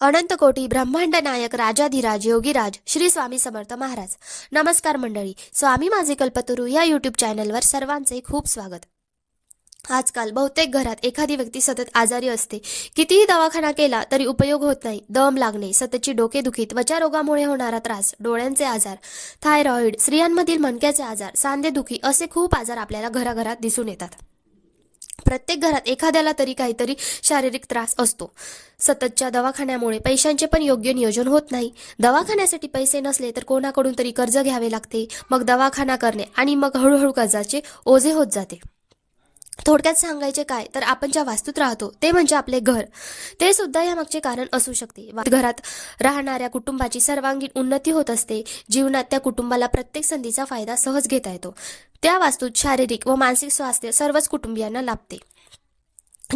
अनंत कोटी ब्रह्मांड नायक राजाधिराज योगीराज श्री स्वामी समर्थ महाराज. नमस्कार मंडळी स्वामी माझे कल्पतरू या यूट्यूब चॅनलवर सर्वांचे खूप स्वागत. आजकाल बहुतेक घरात एखादी व्यक्ती सतत आजारी असते. कितीही दवाखाना केला तरी उपयोग होत नाही. दम लागणे सततची डोकेदुखी त्वचा रोगामुळे होणारा त्रास डोळ्यांचे आजार थायरॉइड स्त्रियांमधील मणक्याचे आजार सांधेदुखी असे खूप आजार आपल्याला घराघरात दिसून येतात. प्रत्येक घरात एखाद्याला तरी काहीतरी शारीरिक त्रास असतो. सततच्या दवाखान्यामुळे पैशांचे पण योग्य नियोजन होत नाही. दवाखान्यासाठी पैसे नसले तर कोणाकडून तरी कर्ज घ्यावे लागते. मग दवाखाना करणे आणि मग हळूहळू कर्जाचे ओझे होत जाते. थोडक्यात सांगायचे काय? तर आपण ज्या वास्तूत राहतो ते म्हणजे आपले घर. ते सुद्धा यामागचे कारण असू शकते. घरात राहणाऱ्या कुटुंबाची सर्वांगीण उन्नती होत असते. जीवनात त्या कुटुंबाला प्रत्येक संधीचा फायदा सहज घेता येतो. त्या वास्तूत शारीरिक व मानसिक स्वास्थ्य सर्वच कुटुंबियांना लाभते.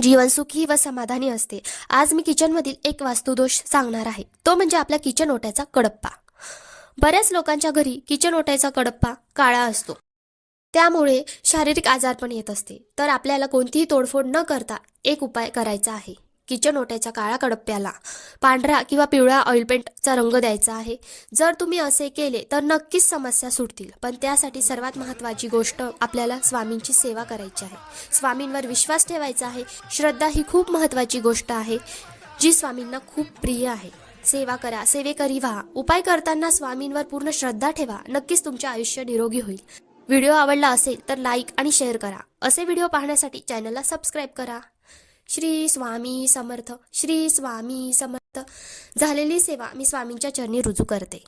जीवन सुखी व समाधानी असते. आज मी किचनमधील एक वास्तुदोष सांगणार आहे. तो म्हणजे आपल्या किचन ओट्याचा कडप्पा. बऱ्याच लोकांच्या घरी किचन ओट्याचा कडप्पा काळा असतो. त्यामुळे शारीरिक आजार पण येत असते. तर आपल्याला कोणतीही तोडफोड न करता एक उपाय करायचा आहे. किचन ओट्याच्या काळ्या कडप्प्याला पांढरा किंवा पिवळा ऑइल पेंटचा रंग द्यायचा आहे. जर तुम्ही असे केले तर नक्कीच समस्या सुटतील. पण त्यासाठी सर्वात महत्त्वाची गोष्ट आपल्याला स्वामींची सेवा करायची आहे. स्वामींवर विश्वास ठेवायचा आहे. श्रद्धा ही खूप महत्त्वाची गोष्ट आहे जी स्वामींना खूप प्रिय आहे. सेवा करा सेवेकरी व्हा. उपाय करताना स्वामींवर पूर्ण श्रद्धा ठेवा. नक्कीच तुमचे आयुष्य निरोगी होईल. व्हिडिओ आवडला असेल तर लाईक आणि शेअर करा. असे व्हिडिओ पाहण्यासाठी चॅनलला सबस्क्राईब करा. श्री स्वामी समर्थ श्री स्वामी समर्थ. झालेली सेवा मी स्वामींच्या चरणी रुजू करते.